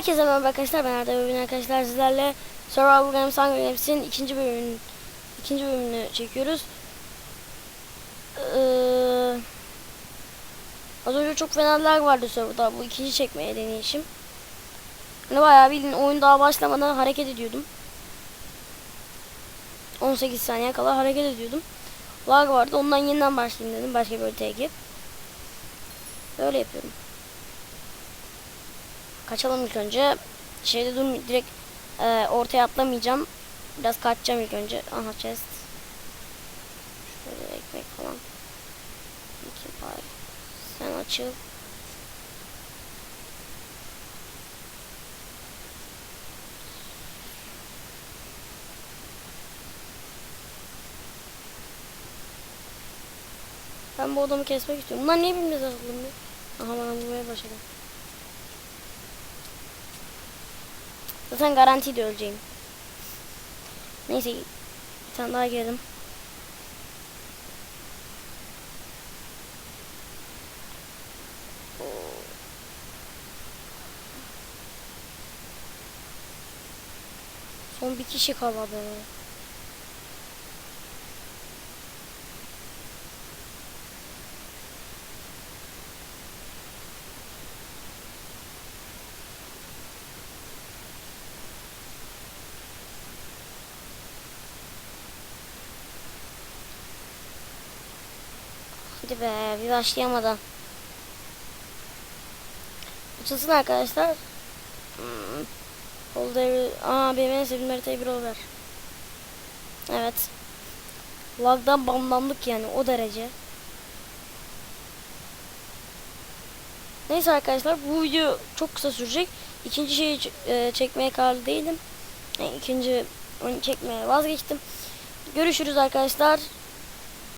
Herkese merhaba arkadaşlar ben Arda bugün arkadaşlar sizlerle Survival Games Hunger Games'in ikinci bölümünü ikinci bölümünü çekiyoruz. Ee, az önce çok fena vardı serverda bu ikinci çekmeye deneyişim. Hani bayağı bildiğin oyun daha başlamadan hareket ediyordum. 18 saniye kala hareket ediyordum. Lag vardı ondan yeniden başlayayım dedim başka bir haritaya girip. Böyle yapıyorum. Kaçalım ilk önce. Şeyde dur direkt e, ortaya atlamayacağım. Biraz kaçacağım ilk önce. Aha chest. Şöyle ekmek falan. İki pay. Sen açıl. Ben bu adamı kesmek istiyorum. Bunlar niye birbirine takılıyor? Aha bana vurmaya başladı. Zaten garantiydi öleceğim. Neyse bir tane daha girelim. Son bir kişi kaldı. Hadi be bir başlayamadan. Açılsın arkadaşlar. Hmm. Oldu evi. Aa benim en sevdiğim haritayı bir ver. Evet. Lagdan banlandık yani o derece. Neyse arkadaşlar bu video çok kısa sürecek. İkinci şeyi e, çekmeye kararlı değilim. Yani ikinci oyunu çekmeye vazgeçtim. Görüşürüz arkadaşlar.